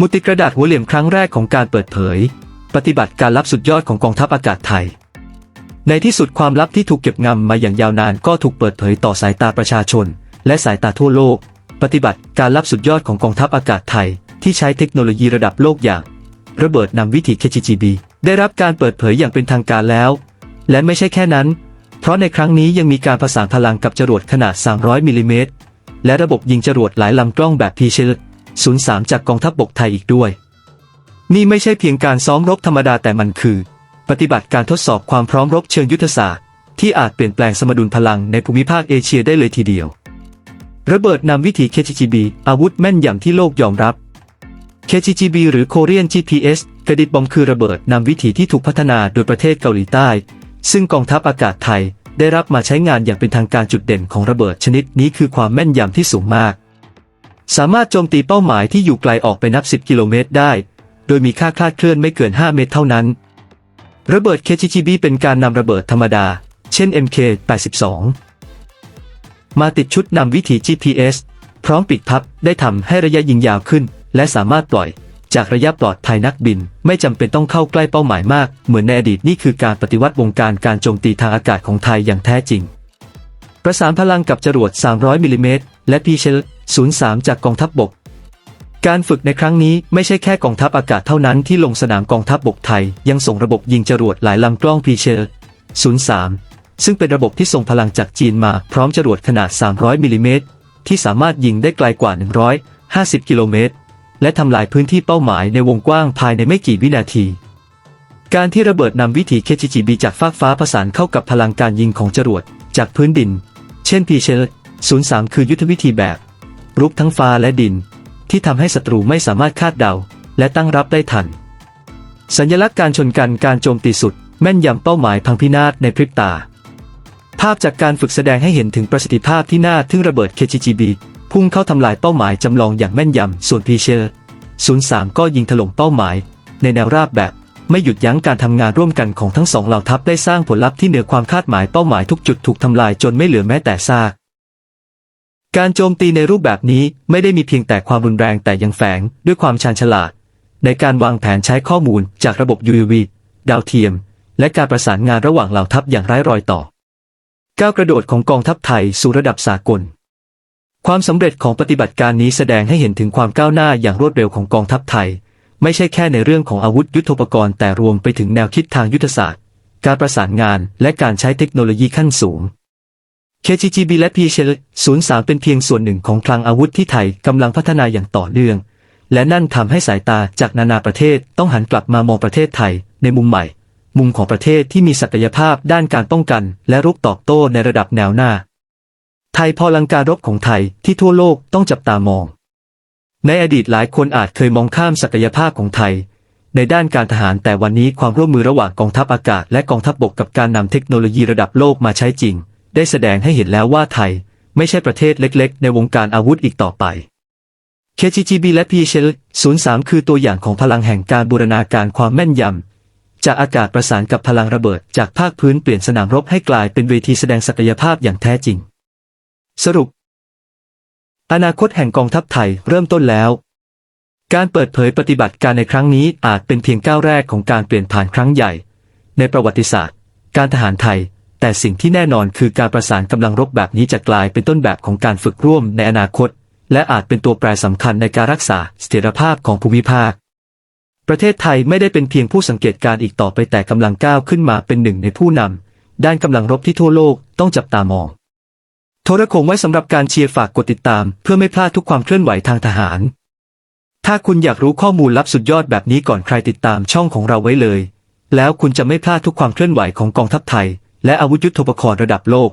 มุติกระดาษหัวเหลี่ยมครั้งแรกของการเปิดเผย ปฏิบัติการลับสุดยอดของกองทัพอากาศไทย ในที่สุดความลับที่ถูกเก็บงำมาอย่างยาวนานก็ถูกเปิดเผยต่อสายตาประชาชน และสายตาทั่วโลก ปฏิบัติการลับสุดยอดของกองทัพอากาศไทย ที่ใช้เทคโนโลยีระดับโลกอย่าง ระเบิดนำวิถี KGB ได้รับการเปิดเผยอย่างเป็นทางการแล้ว และไม่ใช่แค่นั้น เพราะในครั้งนี้ยังมีการผสานพลังกับจรวดขนาด 300มิลลิเมตรและระบบยิงจรวดหลายลำกล้องแบบพีเชล 03 จากกองทัพบบกไทยอีกด้วย นี่ไม่ใช่เพียงการซ้อมรบธรรมดาแต่มันคือ ปฏิบัติการทดสอบความพร้อมรบเชิงยุทธศาสตร์ ที่อาจเปลี่ยนแปลงสมดุลพลังในภูมิภาคเอเชียได้เลยทีเดียว ระเบิดนำวิถี KGB อาวุธแม่นยำที่โลกยอมรับ KGGB หรือ Korean GPS กระดิษบอมคือระเบิดนำวิถีที่ถูกพัฒนาโดยประเทศเกาหลีใต้ ซึ่งกองทัพอากาศไทยได้รับมาใช้งานอย่างเป็นทางการจุดเด่นของระเบิดชนิดนี้คือความแม่นยำที่สูงมาก สามารถโจมตีเป้าหมายที่อยู่ไกลออกไปนับ 10 กิโลเมตรได้ โดยมีค่าคลาดเคลื่อนไม่เกิน 5 เมตรเท่านั้น ระเบิด KGGB เป็นการนำระเบิดธรรมดา เช่น MK82 มาติดชุดนำวิถี GPS พร้อมปิดพับได้ทำให้ระยะยิงยาวขึ้น และสามารถปล่อย จากระยะปลอดภัยนักบิน ไม่จำเป็นต้องเข้าใกล้เป้าหมายมาก เหมือนในอดีตนี่คือการปฏิวัติวงการการโจมตีทางอากาศของไทยอย่างแท้จริง ประสานพลังกับจรวด 300มิลลิเมตรและพีเชล 03 จากกองทัพบบก การฝึกในครั้งนี้ไม่ใช่แค่กองทัพอากาศเท่านั้นที่ลงสนามกองทัพบบกไทย ยังส่งระบบยิงจรวดหลายลำกล้องพีเชล03 ซึ่งเป็นระบบที่ส่งพลังจากจีนมาพร้อมจรวดขนาด 300 มิลลิเมตรที่สามารถยิงได้ไกลกว่า 150 กิโลเมตร และทำลายพื้นที่เป้าหมายในวงกว้างภายในไม่กี่วินาที การที่ระเบิดนำวิถี KGGB จากฟากฟ้าผสานเข้ากับพลังการยิงของจรวดจากพื้นดิน เช่นพีเชล03 คือยุทธวิธีแบบ รุกทั้งฟ้าและดิน ที่ทำให้ศัตรูไม่สามารถคาดเดา และตั้งรับได้ทัน สัญลักษณ์การชนกันการโจมตีสุด แม่นยำเป้าหมายพังพินาศในพริบตา ภาพจากการฝึกแสดงให้เห็นถึงประสิทธิภาพที่น่าทึ่งระเบิด KGGB พุ่งเข้าทำลายเป้าหมายจำลองอย่างแม่นยำส่วนพีเชล03 ก็ยิงถล่มเป้าหมาย ในแนวราบแบบไม่หยุดยั้งการทำงานร่วมกันของทั้งสองเหล่าทัพได้สร้างผลลัพธ์ที่เหนือความคาดหมายเป้าหมายทุกจุดถูกทำลายจนไม่เหลือแม้แต่ซาก การโจมตีในรูปแบบนี้ไม่ได้มีเพียงแต่ความรุนแรงแต่ยังแฝงด้วยความชาญฉลาด ในการวางแผนใช้ข้อมูลจากระบบ UAV ดาวเทียม และการประสานงานระหว่างเหล่าทัพอย่างไร้รอยต่อ ก้าวกระโดดของกองทัพไทยสู่ระดับสากล ความสำเร็จของปฏิบัติการนี้แสดงให้เห็นถึงความก้าวหน้าอย่างรวดเร็วของกองทัพไทย ไม่ใช่แค่ในเรื่องของอาวุธยุทโธปกรณ์แต่รวมไปถึงแนวคิดทางยุทธศาสตร์ การประสานงานและการใช้เทคโนโลยีขั้นสูง KGGB และ PHL 03เป็นเพียงส่วนหนึ่งของคลังอาวุธที่ไทยกำลังพัฒนาอย่างต่อเนื่อง และนั่นทำให้สายตาจากนานาประเทศต้องหันกลับมามองประเทศไทยในมุมใหม่ มุมของประเทศที่มีศักยภาพด้านการป้องกัน และรุกตอบโต้ในระดับแนวหน้า ไทยพลังการรบของไทยที่ทั่วโลกต้องจับตามอง ในอดีตหลายคนอาจเคยมองข้ามศักยภาพของไทย ในด้านการทหารแต่วันนี้ความร่วมมือระหว่างกองทัพอากาศและกองทัพบบกกับการนำเทคโนโลยีระดับโลกมาใช้จริง ได้แสดงให้เห็นแล้วว่าไทย ไม่ใช่ประเทศเล็กๆ ในวงการอาวุธอีกต่อไป KGGB และ PHL 03 คือตัวอย่างของพลังแห่งการบูรณาการความแม่นยำ จากอากาศประสานกับพลังระเบิด จากภาคพื้นเปลี่ยนสนามรบให้กลายเป็นเวทีแสดงศักยภาพอย่างแท้จริง สรุป อนาคตแห่งกองทัพไทยเริ่มต้นแล้ว การเปิดเผยปฏิบัติการในครั้งนี้อาจเป็นเพียงก้าวแรกของการเปลี่ยนผ่านครั้งใหญ่ ในประวัติศาสตร์ การทหารไทย แต่สิ่งที่แน่นอนคือการประสานกำลังรบแบบนี้จะกลายเป็นต้นแบบของการฝึกร่วมในอนาคต และอาจเป็นตัวแปรสำคัญในการรักษาเสถียรภาพของภูมิภาค ประเทศไทยไม่ได้เป็นเพียงผู้สังเกตการณ์อีกต่อไปแต่กำลังก้าวขึ้นมาเป็นหนึ่งในผู้นำด้านกำลังรบที่ทั่วโลกต้องจับตามอง โทรโขงไว้สำหรับการเชียร์ฝากกดติดตาม เพื่อไม่พลาดทุกความเคลื่อนไหวทางทหาร ถ้าคุณอยากรู้ข้อมูลลับสุดยอดแบบนี้ก่อนใครติดตามช่องของเราไว้เลย แล้วคุณจะไม่พลาดทุกความเคลื่อนไหวของกองทัพไทย และอาวุธยุทโธปกรณ์ระดับโลก